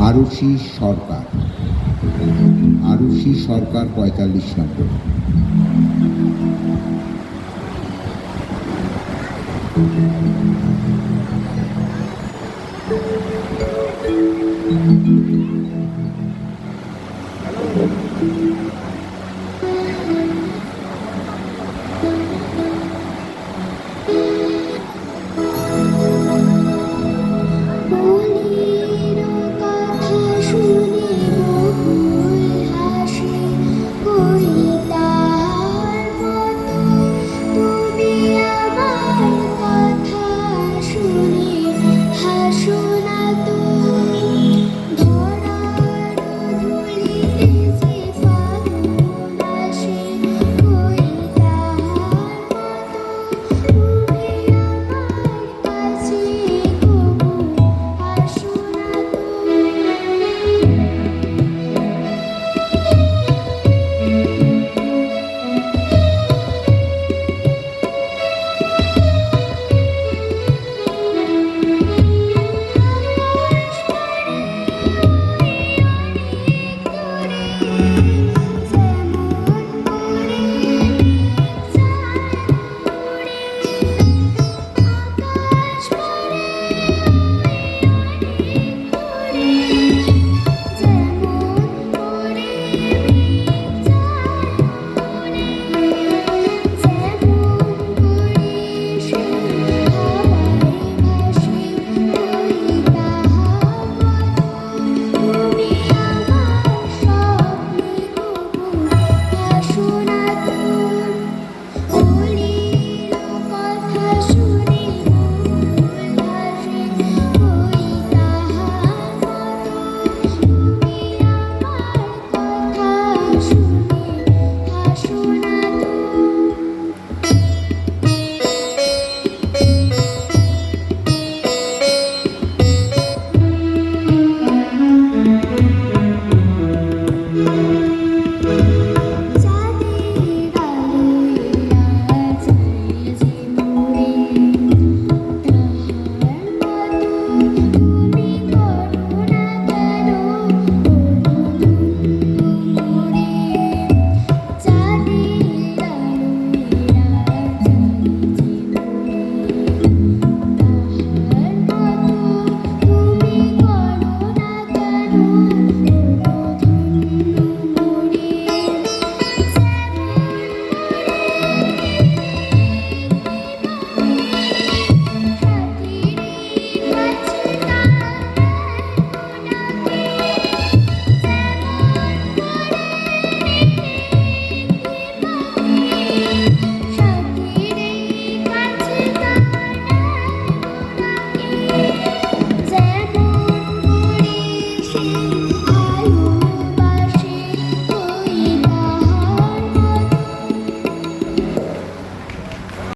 আরুষি সরকার আরুষি সরকার পঁয়তাল্লিশ নম্বর